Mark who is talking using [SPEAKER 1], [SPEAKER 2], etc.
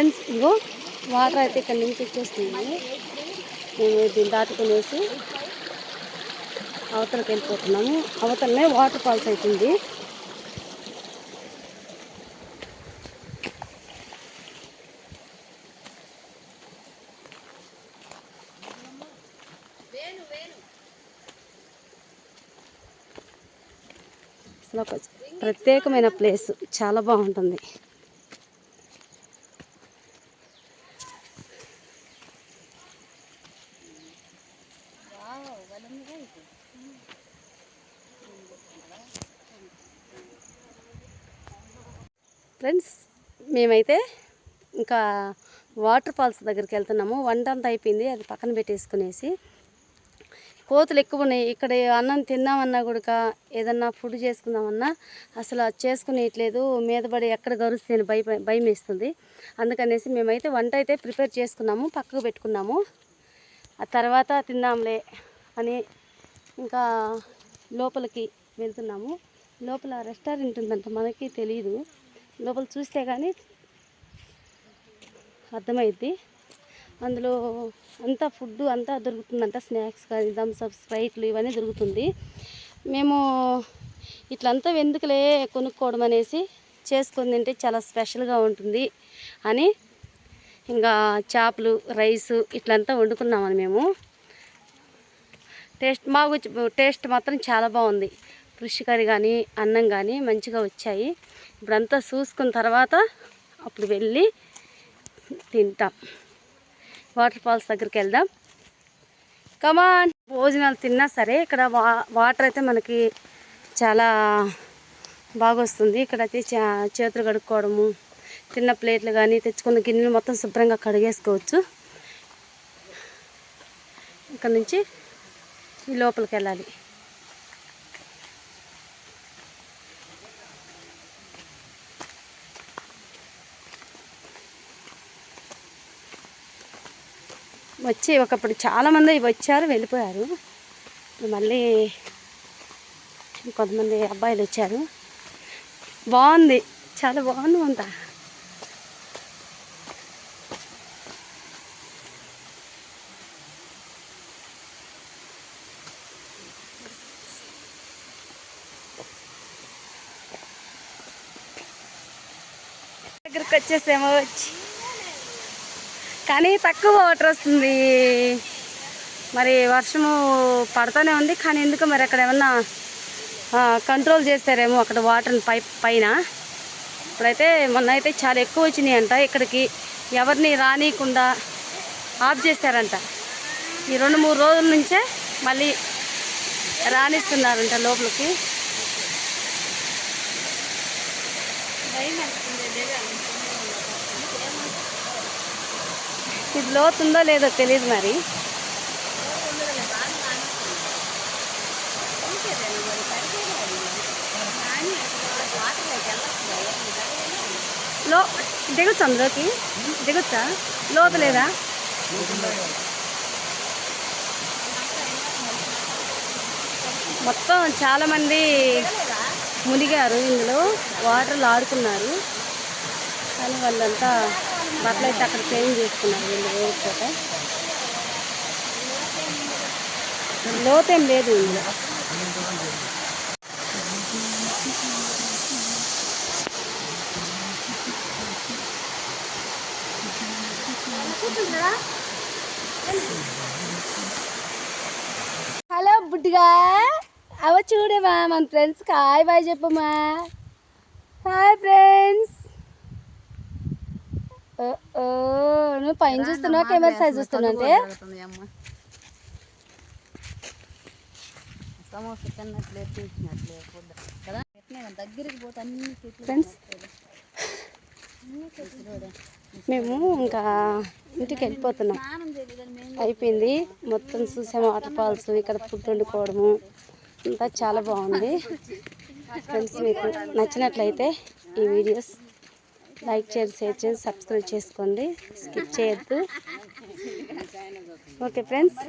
[SPEAKER 1] Friends ఇగో water అయితే ఇక్కడ నుంచి వచ్చేస్తున్నాయి మేము దీన్ని దాటుకునేసి అవతలకి వెళ్ళిపోతున్నాము. అవతలనే వాటర్ ఫాల్స్ అవుతుంది. అసలు ఒక ప్రత్యేకమైన ప్లేస్ చాలా బాగుంటుంది. ఫ్రెండ్స్ మేమైతే ఇంకా వాటర్ ఫాల్స్ దగ్గరికి వెళ్తున్నాము. వంట అంతా అయిపోయింది అది పక్కన పెట్టేసుకునేసి. కోతులు ఎక్కువ ఉన్నాయి. ఇక్కడ అన్నం తిందామన్నా కూడా ఏదన్నా ఫుడ్ చేసుకుందామన్నా అసలు అది చేసుకునేయట్లేదు. మీద పడి ఎక్కడ గరుస్తే భయ భయం వేస్తుంది. అందుకనేసి మేమైతే వంట అయితే ప్రిపేర్ చేసుకున్నాము పక్కకు పెట్టుకున్నాము. ఆ తర్వాత తిందాంలే అని ఇంకా లోపలికి వెళ్తున్నాము. లోపల రెస్టారెంట్ ఉందంట మనకి తెలియదు లోపల చూస్తే కానీ అర్థమైద్ది. అందులో అంతా ఫుడ్ అంతా దొరుకుతుందంట స్నాక్స్ కానీ థమ్స్అప్ స్ప్రైట్లు ఇవన్నీ దొరుకుతుంది. మేము ఇట్లంతా ఎందుకులే కొనుక్కోవడం అనేసి చేసుకొని తింటే చాలా స్పెషల్గా ఉంటుంది అని ఇంకా చేపలు రైస్ ఇట్లంతా వండుకున్నామని మేము. టేస్ట్ మాకు టేస్ట్ మాత్రం చాలా బాగుంది. ఫిష్ కర్రీ కానీ అన్నం కానీ మంచిగా వచ్చాయి. ఇప్పుడంతా చూసుకున్న తర్వాత అప్పుడు వెళ్ళి తింటాం. వాటర్ ఫాల్స్ దగ్గరికి వెళ్దాం. కమాన్ భోజనాలు తిన్నా సరే ఇక్కడ వా వాటర్ అయితే మనకి చాలా బాగా వస్తుంది ఇక్కడ అయితే చేతులు కడుక్కోవడము తిన్న ప్లేట్లు కానీ తెచ్చుకున్న గిన్నెలు మొత్తం శుభ్రంగా కడిగేసుకోవచ్చు. ఇక్కడ నుంచి ఈ లోపలికి వెళ్ళాలి. వచ్చి ఒకప్పుడు చాలామంది వచ్చారు వెళ్ళిపోయారు. మళ్ళీ కొంతమంది అబ్బాయిలు వచ్చారు. బాగుంది. చాలా బాగుంది అంతా. దగ్గరికి వచ్చేసేమో వచ్చి కానీ తక్కువ వాటర్ వస్తుంది. మరి వర్షము పడుతూనే ఉంది. కానీ ఎందుకు మరి అక్కడ ఏమన్నా కంట్రోల్ చేస్తారేమో అక్కడ వాటర్ పై పైన. ఇప్పుడైతే మొన్న అయితే చాలా ఎక్కువ వచ్చినాయి అంట ఇక్కడికి ఎవరిని రానియకుండా ఆఫ్ చేశారంట ఈ రెండు మూడు రోజుల నుంచే మళ్ళీ రాణిస్తున్నారంట లోపలికి. ఇది లోతుందో లేదో తెలియదు మరి. లో దిగొచ్చా అందులోకి దిగొచ్చా? లోతు లేదా మొత్తం చాలామంది మునిగారు ఇందులో. వాటర్లు ఆడుకున్నారు కానీ వాళ్ళంతా బట్టలు అయితే అక్కడ చేంజ్ చేసుకున్నారు వీళ్ళు వేయకపోతే లోతేం లేదు ఇందులో. హలో బుడ్డిగా. అవ చూడమా మన ఫ్రెండ్స్ హాయ్ బాయ్ చెప్పమ్మా. Hi friends. నువ్వు పైన చూస్తున్నావు? కెమెరా సైజ్ చూస్తున్నావు అంటే? ఫ్రెండ్స్ మేము ఇంకా ఇంటికి వెళ్ళిపోతున్నాం. అయిపోయింది. మొత్తం చూసాము వాటర్ ఫాల్స్ ఇక్కడ ఫుడ్ వండుకోవడము. అంతా చాలా బాగుంది. ఫ్రెండ్స్ మీకు నచ్చినట్లయితే ఈ వీడియోస్ లైక్ చేయండి షేర్ చేయండి సబ్స్క్రైబ్ చేసుకోండి. స్కిప్ చేయొద్దు. Okay friends.